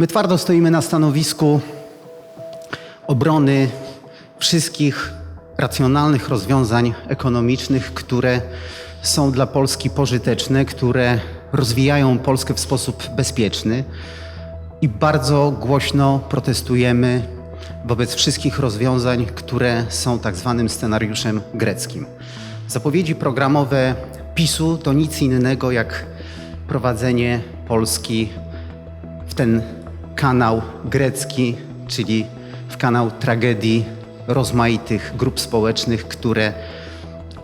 My twardo stoimy na stanowisku obrony wszystkich racjonalnych rozwiązań ekonomicznych, które są dla Polski pożyteczne, które rozwijają Polskę w sposób bezpieczny i bardzo głośno protestujemy wobec wszystkich rozwiązań, które są tak zwanym scenariuszem greckim. Zapowiedzi programowe PiSu to nic innego jak prowadzenie Polski w ten kanał grecki, czyli w kanał tragedii rozmaitych grup społecznych, które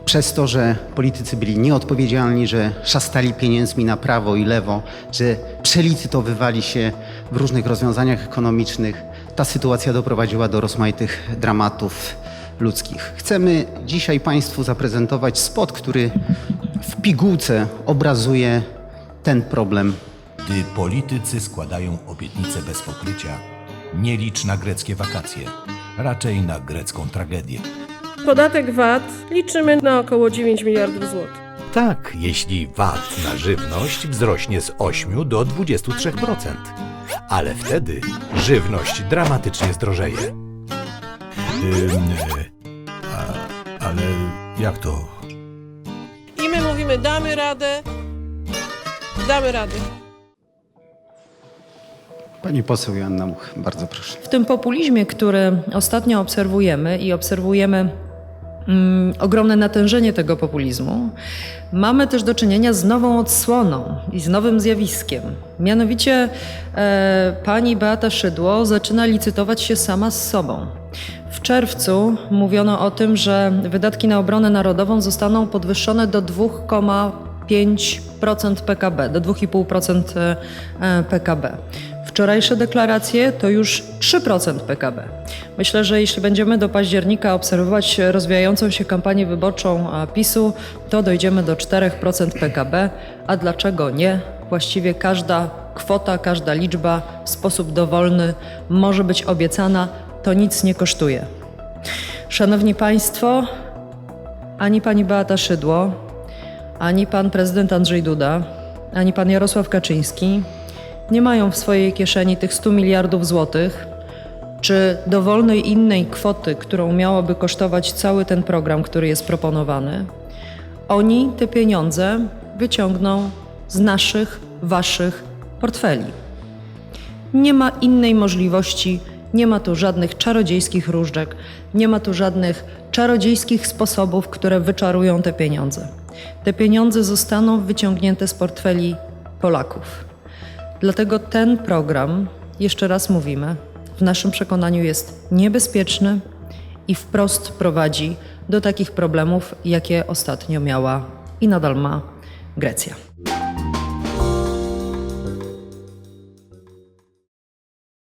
przez to, że politycy byli nieodpowiedzialni, że szastali pieniędzmi na prawo i lewo, że przelicytowywali się w różnych rozwiązaniach ekonomicznych, ta sytuacja doprowadziła do rozmaitych dramatów ludzkich. Chcemy dzisiaj Państwu zaprezentować spot, który w pigułce obrazuje ten problem Gdy politycy składają obietnice bez pokrycia, nie licz na greckie wakacje, raczej na grecką tragedię. Podatek VAT liczymy na około 9 miliardów złotych. Tak, jeśli VAT na żywność wzrośnie z 8 do 23%. Ale wtedy żywność dramatycznie zdrożeje. Ym, e, a, ale jak to? Mówimy, damy radę, damy radę. Pani poseł Joanna Much, bardzo proszę. W tym populizmie, który ostatnio obserwujemy i obserwujemy mm, ogromne natężenie tego populizmu, mamy też do czynienia z nową odsłoną i z nowym zjawiskiem. Mianowicie e, pani Beata Szydło zaczyna licytować się sama z sobą. Czerwcu mówiono o tym, że wydatki na obronę narodową zostaną podwyższone do 2,5% PKB, do 2,5% e, PKB. Wczorajsze deklaracje to już 3% PKB. Myślę, że jeśli będziemy do października obserwować rozwijającą się kampanię wyborczą a, PiSu, to dojdziemy do 4% PKB, a dlaczego nie? Właściwie każda kwota, każda liczba w sposób dowolny może być obiecana, to nic nie kosztuje. Szanowni Państwo, ani pani Beata Szydło, ani pan prezydent Andrzej Duda, ani pan Jarosław Kaczyński nie mają w swojej kieszeni tych 100 miliardów złotych, czy dowolnej innej kwoty, którą miałoby kosztować cały ten program, który jest proponowany. Oni te pieniądze wyciągną z naszych, waszych portfeli. Nie ma innej możliwości, nie ma tu żadnych czarodziejskich różdżek, nie ma tu żadnych czarodziejskich sposobów, które wyczarują te pieniądze. Te pieniądze zostaną wyciągnięte z portfeli Polaków. Dlatego ten program, jeszcze raz mówimy, w naszym przekonaniu jest niebezpieczny i wprost prowadzi do takich problemów, jakie ostatnio miała i nadal ma Grecja.